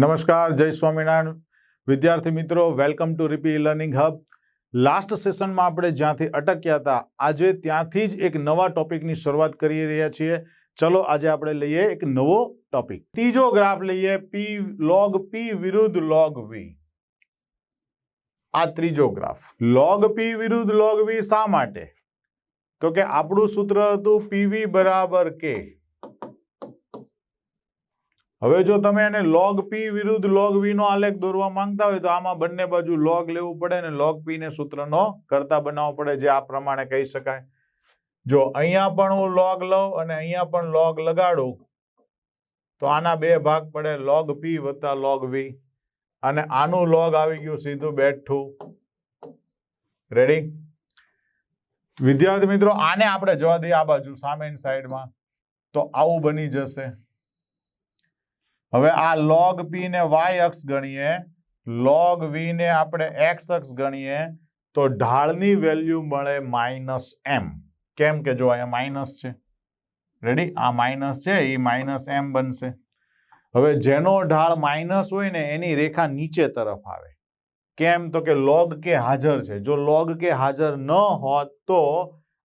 નમસ્કાર, જય સ્વામિનારાયણ. વિદ્યાર્થી મિત્રો welcome to રીપી learning hub last સેશનમાં આપણે જ્યાંથી અટક્યા હતા, આજે ત્યાંથી જ એક નવા ટોપિકની શરૂઆત કરી રહ્યા છીએ. ચલો, આજે આપણે લઈએ એક નવો ટોપિક ત્રીજો ગ્રાફ લઈએ પી લોગ પી વિરુદ્ધ લોગ વી આ ત્રીજો ગ્રાફ લોગ પી વિરુદ્ધ લોગ વી શા માટે? તો કે આપણું સૂત્ર હતું પીવી બરાબર કે હવે જો તમે એને લોગ પી વિરુદ્ધ લોગ વી નો આલેખ દોરવા માંગતા હોય તો આમાં બંને બાજુ લોગ લેવું પડે અને લોગ પી ને સૂત્રનો કરતા બનાવવો પડે જે આ પ્રમાણે કહી શકાય. જો અહીંયા પણ હું લોગ લઉં અને અહીંયા પણ લોગ લગાડું, તો આના બે ભાગ પડે લોગ પી વત્તા લોગ વી અને આનું લોગ આવી ગયું સીધું બેઠું. રેડી વિદ્યાર્થી મિત્રો, આને આપણે જવા દઈએ આ બાજુ સામેની સાઈડમાં તો આવું બની જશે. હવે આ લોગ પી ને વાય અક્ષ ગણીએ લોગ વી ને આપણે એક્સ અક્ષ ગણીએ, તો ઢાળની વેલ્યુ મળે માઇનસ એમ કેમ કે જો અહીંયા માઇનસ છે? રેડી આ માઇનસ છે, એ માઇનસ એમ બનશે. હવે જેનો ઢાળ માઇનસ હોય ને, એની રેખા નીચે તરફ આવે. કેમ? તો કે લોગ કે હાજર છે. જો લોગ કે હાજર ન હોત તો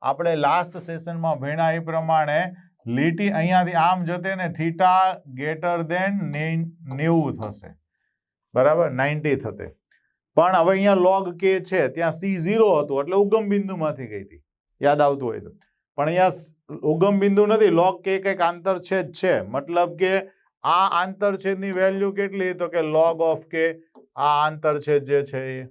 આપણે લાસ્ટ સેશનમાં ભણ્યા એ પ્રમાણે લીટી અહીંયાથી આમ જતે ને થીટા ગ્રેટર દેન નેવું થશે. બરાબર? નાઇન્ટી થતે. પણ હવે અહીંયા લોગ કે છે, ત્યાં સી ઝીરો હતું, એટલે ઉગમ બિંદુમાંથી ગઈ હતી. યાદ આવતું હોય તો. પણ અહીંયા ઉગમ બિંદુ નથી લોગ કે કંઈક આંતરછેદ છે. મતલબ કે આ આંતરછેદની વેલ્યુ કેટલી તો કે લોગ ઓફ કે આ આંતરછેદ જે છે એ.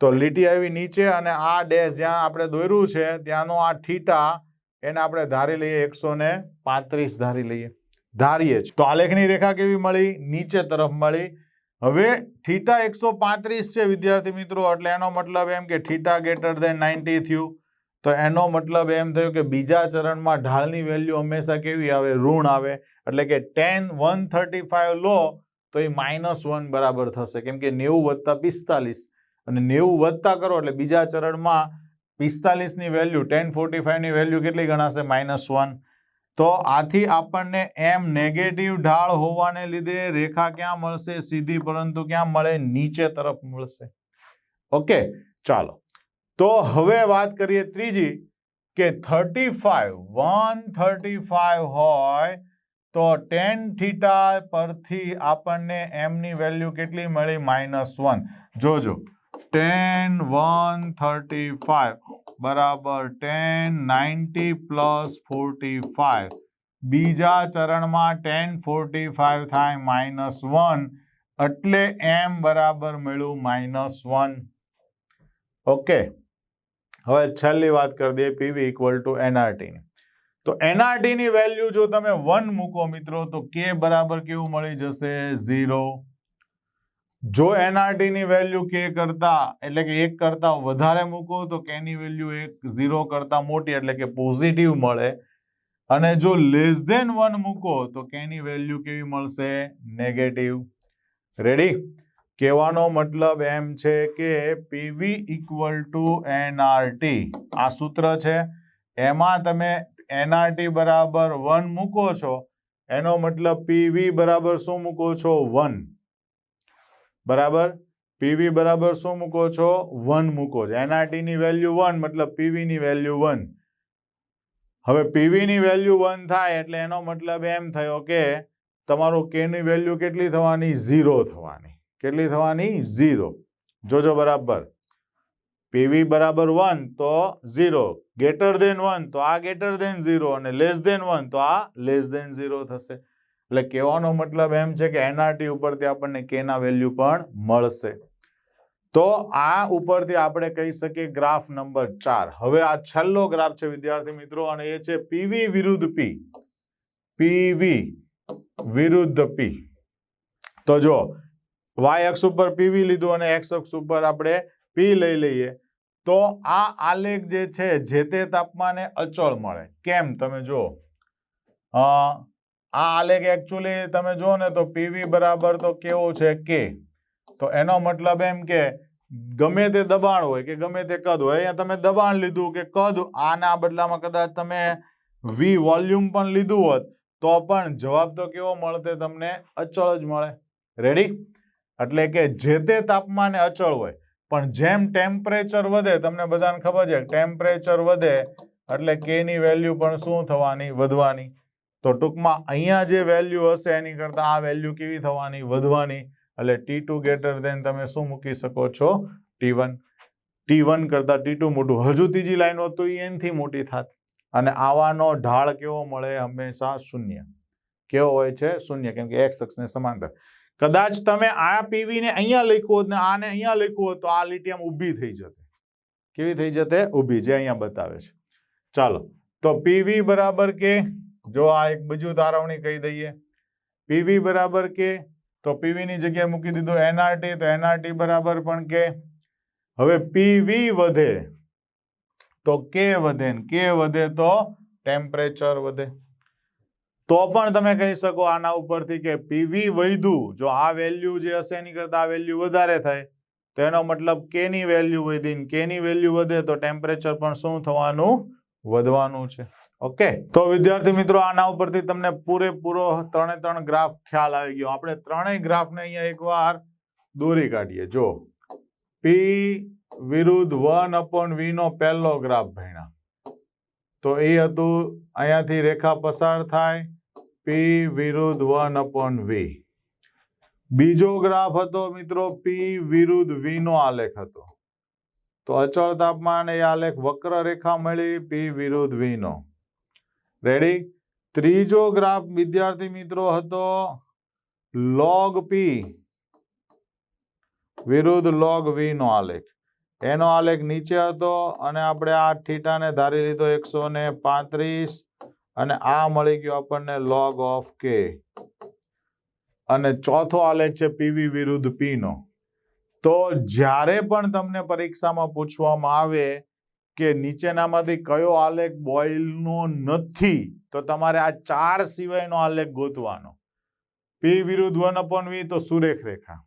તો લીટી આવી નીચે અને આ ડેશ જ્યાં આપણે દોર્યું છે, ત્યાંનો આ થીટા એને આપણે ધારી લઈએ એકસો ને પાંત્રીસ ધારી લઈએ. ધારીએ જ. તો આલેખની રેખા કેવી મળી? નીચે તરફ મળી. હવે થીટા એકસો પાંત્રીસ છે વિદ્યાર્થી મિત્રો, એટલે એનો મતલબ એમ કે થીટા ગ્રેટર દેન નાઇન્ટી થયું. તો એનો મતલબ એમ થયું કે બીજા ચરણમાં ઢાળની વેલ્યુ હંમેશા કેવી આવે? ઋણ આવે. એટલે કે ટેન વન થર્ટી ફાઈવ લો, તો એ માઇનસ વન બરાબર થશે. કેમ કે નેવું વત્તા પિસ્તાલીસ. અને નેવું વત્તા કરો એટલે બીજા ચરણમાં પિસ્તાલીસની વેલ્યુ, ટેન ફોર્ટી ફાઈવની વેલ્યુ કેટલી ગણાશે? Minus one. તો આથી આપણને એમ નેગેટિવ ઢાળ હોવાને લીધે રેખા ક્યાં મળશે? સીધી, પરંતુ ક્યાં મળે? નીચે તરફ મળશે. ઓકે, ચાલો. તો હવે વાત કરીએ ત્રીજી, કે thirty five, one thirty five હોય તો ટેન થીટા પરથી આપણને એમની વેલ્યુ કેટલી મળી? Minus one. જોજો ટેન, વન, થર્ટી ફાઈવ. બરાબર, ten, ninety plus forty five. બીજા ચરણમાં ટેન, ફોર્ટી ફાઈવ થાય માઇનસ વન. એટલે એમ બરાબર મળ્યું માઇનસ વન. ઓકે. હવે છેલ્લી વાત કરી દઈએ પીવી ઇક્વલ ટુ એનઆરટીની તો એનઆરટીની વેલ્યુ જો તમે વન મૂકો મિત્રો, તો કે બરાબર કેવું મળી જશે? ઝીરો. જો એનઆરટી ની વેલ્યુ કે કરતા, એટલે કે એક કરતા વધારે મૂકો, તો કે ની વેલ્યુ એક ઝીરો કરતા મોટી, એટલે કે પોઝિટિવ મળે. અને જો લેસ ધેન વન મૂકો, તો કે ની વેલ્યુ કેવી મળશે? નેગેટિવ રેડી કહેવાનો મતલબ એમ છે કે પીવી ઇક્વલ ટુ એનઆરટી આ સૂત્ર છે. એમાં તમે એનઆરટી બરાબર વન મૂકો છો. એનો મતલબ પીવી બરાબર શું મૂકો છો? વન બરાબર? પીવી બરાબર શું મૂકો છો? વન મૂકો છો. એનઆરટી ની વેલ્યુ વન મતલબ પીવી ની વેલ્યુ વન. હવે પીવી ની વેલ્યુ વન થાય એટલે એનો મતલબ એમ થયો કે તમારું કે ની વેલ્યુ કેટલી થવાની? ઝીરો થવાની. કેટલી થવાની? ઝીરો. જોજો બરાબર. પીવી બરાબર વન તો ઝીરો. ગ્રેટર દેન વન તો આ ગ્રેટર દેન ઝીરો અને લેસ દેન વન તો આ લેસ દેન ઝીરો થશે. એટલે કહેવાનો મતલબ એમ છે કે એનઆરટી ઉપરથી આપણને કેના વેલ્યુ પણ મળશે. તો આ ઉપરથી આપણે કહી શકીએ ગ્રાફ નંબર ચાર. હવે આ છેલ્લો ગ્રાફ છે વિદ્યાર્થી મિત્રો, અને એ છે પીવી વિરુદ્ધ પી પીવી વિરુદ્ધ પી તો જો વાય અક્ષ ઉપર પીવી લીધું અને એક્સ અક્ષ ઉપર આપણે પી લઈ લઈએ, તો આ આલેખ જે છે, જે તે તાપમાને અચળ મળે. કેમ? તમે જો અ આ આલેખ એકચ્યુઅલી તમે જો ને તો પીવી બરાબર તો કેવો છે કે તો એનો મતલબ એમ કે ગમે તે દબાણ હોય કે ગમે તે કદ હોય, અહીંયા તમે દબાણ લીધું કે કદ, આના બદલામાં કદાચ તમે વી વોલ્યુમ પણ લીધું હોત, તો પણ જવાબ તો કેવો મળતે તમને? અચળ જ મળે. રેડી એટલે કે જે તે તાપમાને અચળ હોય, પણ જેમ ટેમ્પરેચર વધે, તમને બધાને ખબર છે ટેમ્પરેચર વધે, એટલે કે ની વેલ્યુ પણ શું થવાની? વધવાની. તો ટૂંકમાં અહીંયા જે વેલ્યુ હશે એની કરતાં આ વેલ્યુ કેવી થવાની, વધવાની? એટલે ટી ટુ ગેટર દેન તમે શું મૂકી શકો છો? ટી વન ટી વન કરતાં ટી ટુ મોટું. હજુ ત્રીજી લાઈન હોત તો એ એનથી મોટી થાત. અને આવાનો ઢાળ કેવો મળે? હંમેશા શૂન્ય. કેવો હોય છે? શૂન્ય, કેમ કે એક્સ અક્ષને સમાંતર. કદાચ તમે આ પીવીને અહીંયા લખ્યું હોત ને આને અહીંયા લખ્યું હોત તો આ લીટી આમ ઊભી થઈ જતે. કેવી થઈ જતે? ઊભી, જે અહીંયા બતાવે છે. ચાલો. તો પીવી બરાબર કે જો આ એક બીજું તારવણી કહી દઈએ, પીવી બરાબર કે, તો પીવી ની જગ્યાએ મૂકી દીધું એનઆરટી, તો એનઆરટી બરાબર પણ કે, હવે પીવી વધે, તો કે વધે કે વધે તો ટેમ્પરેચર વધે. તો પણ તમે કહી શકો આના ઉપરથી કે પીવી વધ્યું, જો આ વેલ્યુ જે હશે એની કરતાં આ વેલ્યુ વધારે થાય, તો એનો મતલબ કે ની વેલ્યુ વધી ને કે ની વેલ્યુ વધે, તો ટેમ્પરેચર પણ શું થવાનું, વધવાનું છે. ઓકે. તો વિદ્યાર્થી મિત્રો, આના ઉપરથી તમને પૂરેપૂરો ત્રણે ત્રણ ગ્રાફ ખ્યાલ આવી ગયો. આપણે ત્રણેય ગ્રાફને અહીંયા એકવાર દોરી કાઢીએ. જો પી વિરુદ્ધ વન અપોન વી નો પહેલો ગ્રાફ ભણ્યા. તો એ હતું અહીંયાથી રેખા પસાર થાય પી વિરુદ્ધ વન અપોન વી બીજો ગ્રાફ હતો મિત્રો પી વિરુદ્ધ વી નો આલેખ હતો. તો અચળ તાપમાન એ આલેખ વક્ર રેખા મળી પી વિરુદ્ધ વી નો. રેડી ત્રીજો ગ્રાફ વિદ્યાર્થી મિત્રો, હતો લોગ પી વિરુદ્ધ લોગ વી નો આલેખ. એનો આલેખ નીચે હતો અને આપણે આ થીટાને ધારી લીધો એકસો અને આ મળી ગયો આપણને લોગ ઓફ કે અને ચોથો આલેખ છે પીવી વિરુદ્ધ પી નો. તો જ્યારે પણ તમને પરીક્ષામાં પૂછવામાં આવે કે નીચેનામાંથી કયો આલેખ બોઇલનો નથી, તો તમારે આ ચાર સિવાયનો આલેખ ગોતવાનો. પી વિરુદ્ધ વન અપોન વી તો સુરેખ રેખા.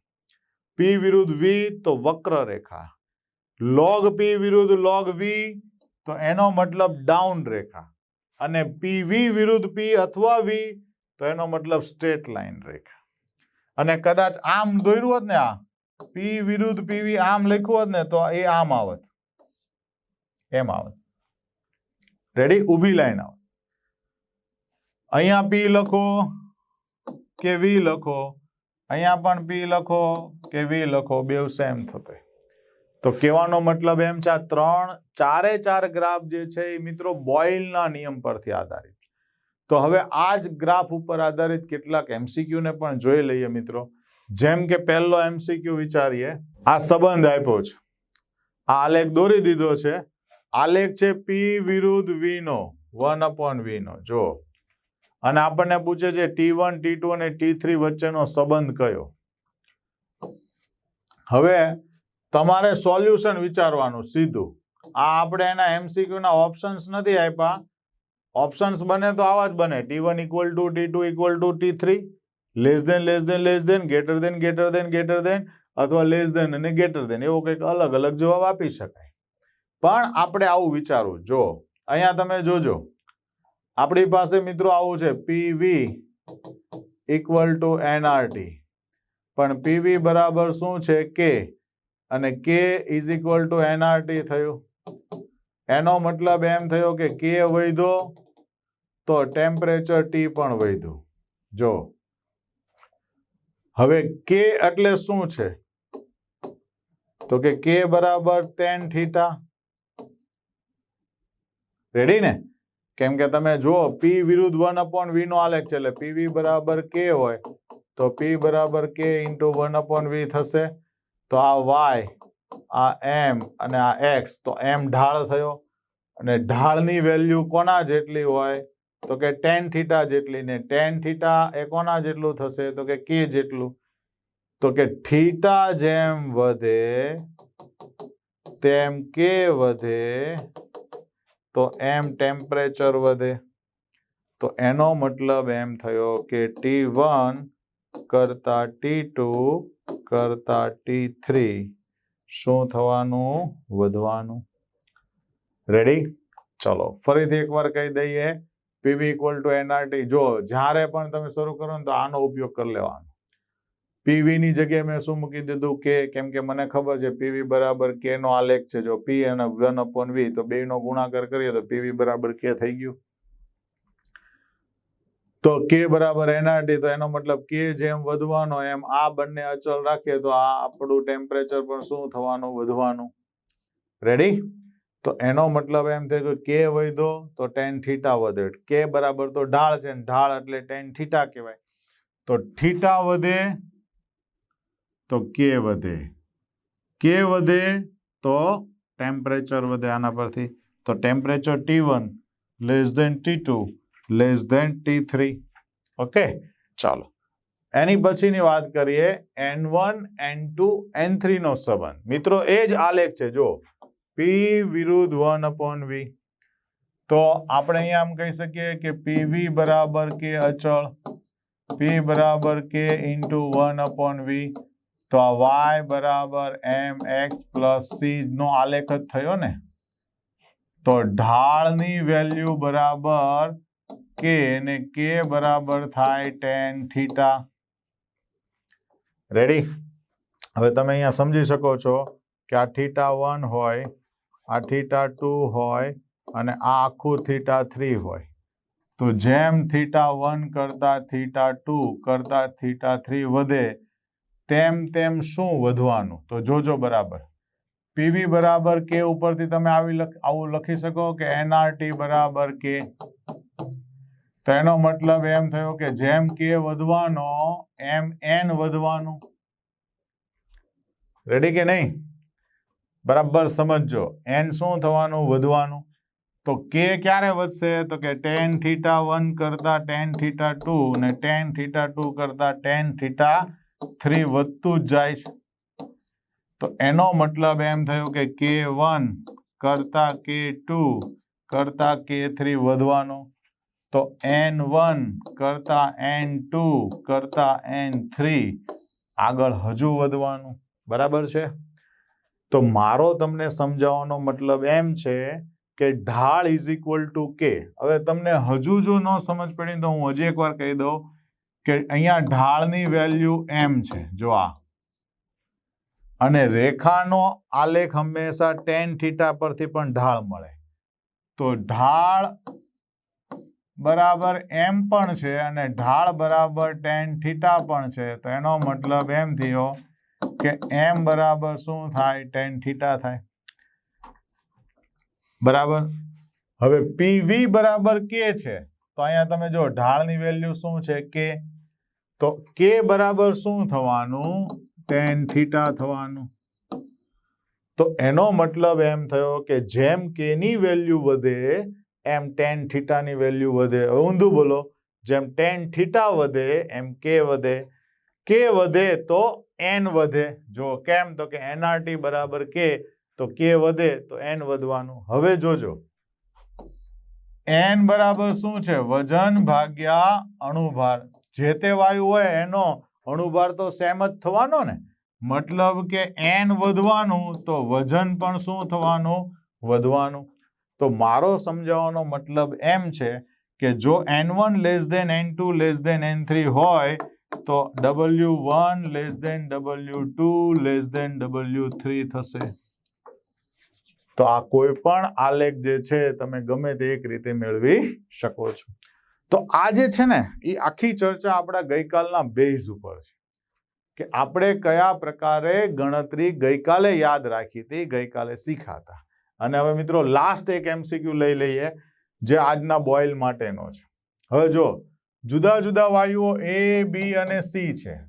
પી વિરુદ્ધ વી તો વક્ર રેખા. લોગ પી વિરુદ્ધ લોગ વી તો એનો મતલબ ડાઉન રેખા. અને પી વી વિરુદ્ધ પી અથવા વી તો એનો મતલબ સ્ટ્રેટ લાઇન રેખા. અને કદાચ આમ દોર્યું હોત ને આ પી વિરુદ્ધ પીવી આમ લખ્યું હોત ને તો એ આમ આવત. એમ આવે. રેડી ઊભી લાઈન આવે. અહીંયા પી લખો કે વી લખો. અહીંયા પણ પી લખો કે વી લખો. બે સેમ થતો તો કહેવાનો મતલબ એમ છે આ ત્રણ ચારે ચાર ગ્રાફ જે છે એ મિત્રો બોઇલના નિયમ પરથી આધારિત તો હવે આ જ ગ્રાફ ઉપર આધારિત કેટલાક એમસીક્યુને પણ જોઈ લઈએ મિત્રો. જેમ કે પહેલો એમસીક્યુ વિચારીએ, આ સંબંધ આપ્યો છે. આ આલેખ દોરી દીધો છે. આલેખ છે પી વિરુદ્ધ વી નો વન અપોન વી નો જો, અને આપણને પૂછે છે ટી વન, ટી ટુ અને ટી થ્રી વચ્ચેનો સંબંધ કયો? હવે તમારે સોલ્યુશન વિચારવાનું, સીધું. આ આપણે એના એમસીક્યુના ઓપ્શન્સ નથી આપ્યા. ઓપ્શન્સ બને તો આવા જ બને. T one equal to T two equal to T three. Less than less than less than greater than greater than greater than અથવા લેસ દેન અને ગેટર દેન એવો કંઈક અલગ અલગ જવાબ આપી શકાય. પણ આપણે આવું વિચારવું. જો, અહીંયા તમે જોજો. આપણી પાસે મિત્રો આવું છે પીવી ઇક્વલ ટુ એનઆરટી પણ પીવી બરાબર શું છે? કે અને કે ઇઝ ઇક્વલ ટુ એનઆરટી થયું. એનો મતલબ એમ થયો કે કે વધ્યો તો ટેમ્પરેચર ટી પણ વધ્યું. જો. હવે કે એટલે શું છે? તો કે કે બરાબર ટેન થીટા રેડી ને? કેમ કે તમે જુઓ પી વિરુદ્ધ વન અપોન વી નો આલેખ છે, એટલે પીવી બરાબર કે હોય, તો પી બરાબર કે ઇન્ટુ વન અપોન વી થશે. તો આ વાય આ એમ અને આ એક્સ તો એમ ઢાળ થયો. અને ઢાળની વેલ્યુ કોના જેટલી હોય, તો કે ટેન થીટા જેટલી ને ટેન થીટા એ કોના જેટલું થશે, તો કે કે જેટલું. તો કે થીટા જેમ વધે, તેમ કે વધે તો એમ ટેમ્પરેચર વધે. તો એનો મતલબ એમ થયો કે ટી વન કરતા ટી ટુ કરતા ટી થ્રી શું થવાનું? વધવાનું. રેડી ચલો, ફરીથી એકવાર કહી દઈએ. પીવી ઇક્વલ ટુ એનઆરટી જો જ્યારે પણ તમે શરૂ કરો ને તો આનો ઉપયોગ કરી લેવાનો. પીવી ની જગ્યાએ મેં શું મૂકી દીધું? કે, કેમ કે મને ખબર છે પીવી બરાબર કે નો આલેખ છે. જો પી અને વન અપોન વી તો બે નો ગુણાકાર કરીએ તો પીવી બરાબર કે થઈ ગયું. તો કે બરાબર એનઆરટી તો એનો મતલબ કે જેમ વધવાનો, એમ આ બંને અચળ રાખીએ, તો આ આપણું ટેમ્પરેચર પણ શું થવાનું? વધવાનું. રેડી તો એનો મતલબ એમ થયો કે કે વધ્યો, તો ટેન થીટા વધે. કે બરાબર તો ઢાળ છે ઢાળ એટલે ટેન થીટા કહેવાય. તો થીટા વધે તો કે વધે કે વધે તો ટેમ્પરેચર વધે આના પરથી તો temperature T one less than T two less than T three okay ચાલો એની પછીની વાત કરીએ N one N two N થ્રીનો સંબંધ મિત્રો એ જ આલેખ છે જો પી વિરુદ્ધ વન અપોન વી તો આપણે અહીંયા આમ કહી શકીએ કે પીવી બરાબર કે અચળ પી બરાબર કે ઇન્ટુ વન અપોન વી તો આ વાય બરાબર એમ એક્સ પ્લસ સી નો આલેખ જ થયો ને? તો ઢાળની વેલ્યુ બરાબર કે ને કે બરાબર થાય ટેન થીટા રેડી હવે તમે અહીંયા સમજી શકો છો કે આ થીટા વન હોય, આ થીટા ટુ હોય અને આ આખું થીટા થ્રી હોય. તો જેમ થીટા વન કરતા થીટા ટુ કરતા થીટા થ્રી વધે તેમ તેમ શું વધવાનું? તો જોજો બરાબર. પીવી બરાબર કે ઉપરથી તમે આવી આવું લખી શકો કે એનઆરટી બરાબર કે? તો એનો મતલબ એમ થયો કે જેમ કે વધવાનો, એમ એન વધવાનું. રેડી કે નહીં? બરાબર સમજજો. એન શું થવાનું? વધવાનું. તો કે ક્યારે વધશે? તો કે ટેન થીટા વન કરતા ટેન થીટા ટુ ને ટેન થીટા ટુ કરતા ટેન થીટા થ્રી વધતું જ જાય છે. તો એનો મતલબ એમ થયું કે કે વન કરતા કે ટુ કરતા કે થ્રી વધવાનો. તો એન વન કરતા એન ટુ કરતા એન થ્રી આગળ હજુ વધવાનું. બરાબર છે? તો મારો તમને સમજાવવાનો મતલબ એમ છે કે ઢાળ ઇઝ ઇક્વલ ટુ કે હવે તમને હજુ જો ન સમજ પડી તો હું હજી એકવાર કહી દઉં કે અહીંયા ઢાળની વેલ્યુ એમ છે. જો આ. અને રેખાનો આલેખ હંમેશા ટેન થીટા પરથી પણ ઢાળ મળે. તો ઢાળ બરાબર એમ પણ છે અને ઢાળ બરાબર ટેન થીટા પણ છે. તો એનો મતલબ એમ થયો કે એમ બરાબર શું થાય? ટેન થીટા થાય. બરાબર? હવે પીવી બરાબર કે છે. તો અહીંયા તમે જો ઢાળની વેલ્યુ શું છે? કે તો કે બરાબર શું થવાનું? ટેન થીટા થવાનું. તો એનો મતલબ એમ થયો કે જેમ કે ની વેલ્યુ વધે, એમ ટેન થીટાની વેલ્યુ વધે. ઊંધું બોલો. જેમ ટેન થીટા વધે, એમ કે વધે. કે વધે તો એન વધે. જો કેમ? તો કે એનઆરટી બરાબર કે તો કે વધે, તો એન વધવાનું. હવે જોજો. એન બરાબર શું છે? વજન ભાગ્યા અણુભાર. જે તે વાયુ હોય એનો અણુભાર તો સેમ જ થવાનો ને. મતલબ કે એન વધવાનું તો વજન પણ શું થવાનું? વધવાનું. તો મારો સમજાવવાનો મતલબ એમ છે કે જો N one less than N two less than N three હોય, તો W one less than W two less than W three થશે. તો આ કોઈ પણ આલેખ જે છે, તમે ગમે તે એક રીતે મેળવી શકો છો. તો આ જે છે ને એ આખી ચર્ચા આપણા ગઈકાલના બેઝ ઉપર છે. કે આપણે કયા પ્રકારે ગણતરી ગઈકાલે યાદ રાખી હતી ગઈકાલે શીખાતા. અને હવે મિત્રો લાસ્ટ એક એમસીક્યુ લઈ લઈએ, જે આજના બોઇલ માટેનો છે. હવે જો, જુદા જુદા વાયુઓ એ બી અને સી છે.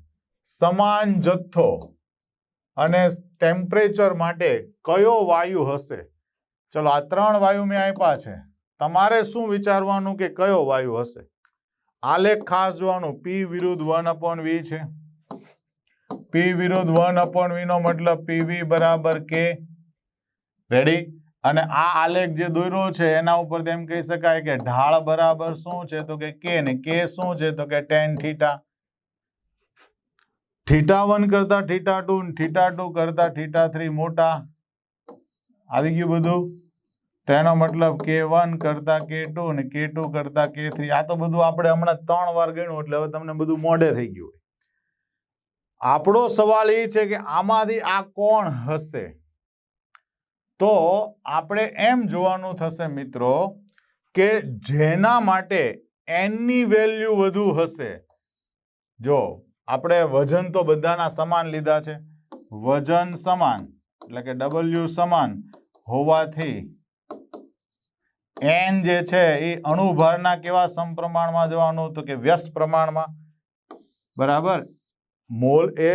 સમાન જથ્થો અને ટેમ્પરેચર માટે કયો વાયુ હશે? ચલો, આ ત્રણ વાયુ મેં આપ્યા છે. તમારે શું વિચારવાનું કે કયો વાયુ હશે? આલેખ ખાસ જોવાનું. પી વિરુદ્ધ વન અપોન વી છે. પી વિરુદ્ધ વન અપોન વી નો મતલબ પીવી બરાબર કે રેડી અને આ આલેખ જે દોર્યો છે, એના ઉપર એમ કહી શકાય કે ઢાળ બરાબર શું છે? તો કે કે ને કે શું છે? તો કે ટેન થીટા થીટા વન કરતા થીટા ટુ થીટા ટુ કરતા થીટા થ્રી મોટા. આવી ગયું બધું? તો એનો મતલબ કે વન કરતા કે ટુ ને કે ટુ કરતા કે થ્રી. આ તો બધું આપણે હમણાં ત્રણ વાર ગણ્યું એટલે હવે તમને બધું મોડે થઈ ગયું આપણો સવાલ એ છે કે આમાંથી આ કોણ હશે? તો આપણે એમ જોવાનું થશે મિત્રો કે જેના માટે એનની વેલ્યુ વધુ હશે. જો, આપણે વજન તો બધાના સમાન લીધા છે. વજન સમાન, એટલે કે ડબલ્યુ સમાન હોવાથી એન જે છે એ અણુભારના કેવા સમપ્રમાણમાં જવાનું તો કે વ્યસ્ત પ્રમાણમાં? બરાબર? મોલ એ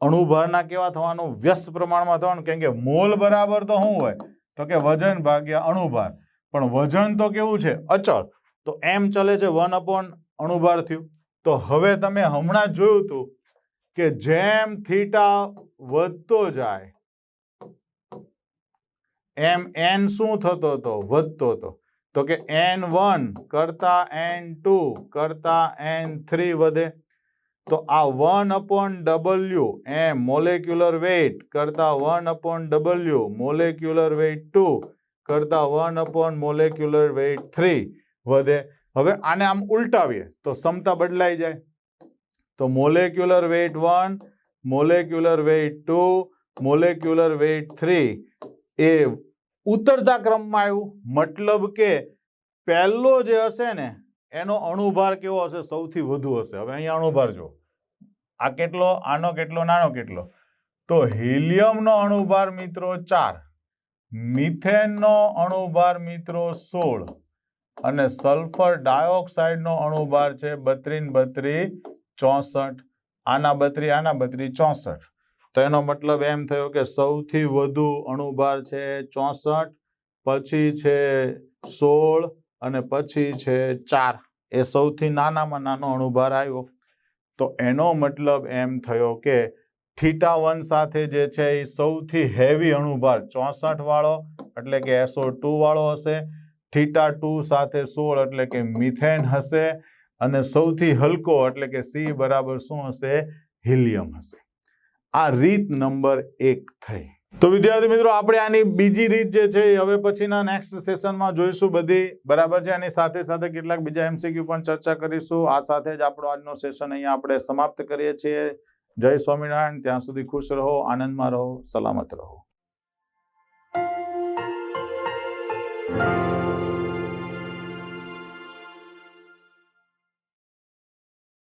અણુભારના કેવા થવાનું? વ્યસ્ત પ્રમાણમાં થવાનું. કેમ કે મોલ બરાબર તો શું હોય? તો કે વજન ભાગ્યા અણુભાર. પણ વજન તો કેવું છે? અચળ. તો એમ ચલે છે વન અપોન અણુભાર થયું. તો હવે તમે હમણાં જોયું હતું કે જેમ થીટા વધતો જાય એમ એન શું થતો હતો? વધતો હતો. તો કે એન વન કરતા એન ટુ કરતા એન થ્રી વધે. તો આ one upon W M molecular weight કરતા one upon W molecular weight two કરતા one upon molecular weight three વધે. હવે આને આમ ઉલટાવીએ તો ક્ષમતા બદલાઈ જાય. તો molecular weight one, molecular weight two, molecular weight three એ ઉતરતા ક્રમમાં આવ્યું. મતલબ કે પહેલો જે હશે ને, એનો અણુભાર કેવો હશે? સૌથી વધુ હશે. હવે અહીંયા અણુભાર જો આ કેટલો? આનો કેટલો? નાનો કેટલો? તો હિલિયમનો અણુભાર મિત્રો ચાર, મિથેનનો અણુભાર મિત્રો સોળ અને સલ્ફર ડાયોક્સાઇડનો અણુભાર છે બત્રીન બત્રી ચોસઠ. આના બત્રી આના બત્રી, ચોસઠ. તો એનો મતલબ એમ થયો કે સૌથી વધુ અણુભાર છે ચોસઠ, પછી છે સોળ અને પછી છે ચાર. એ સૌથી નાનામાં નાનો અણુભાર આવ્યો. તો એનો મતલબ એમ થયો કે થીટા વન સાથે જે છે એ સૌથી હેવી અણુભાર, ચોસઠ વાળો એટલે કે એસો ટુ વાળો હશે, થીટા ટુ સાથે સોળ એટલે કે મિથેન હશે અને સૌથી હલકો એટલે કે સી બરાબર શું હશે? હિલિયમ હશે. આ રીત નંબર એક થઈ. તો વિદ્યાર્થી મિત્રો, આપણે આની બીજી રીત જે છે એ હવે પછીના નેક્સ્ટ સેશનમાં જોઈશું બધી. બરાબર છે? આની સાથે સાથે કેટલાક બીજા એમસીક્યુ પણ ચર્ચા કરીશું. આ સાથે જ આપણો આજનો સેશન અહીંયા આપણે સમાપ્ત કરીએ છીએ. જય સ્વામિનારાયણ. ત્યાં સુધી ખુશ રહો, આનંદમાં રહો, સલામત રહો.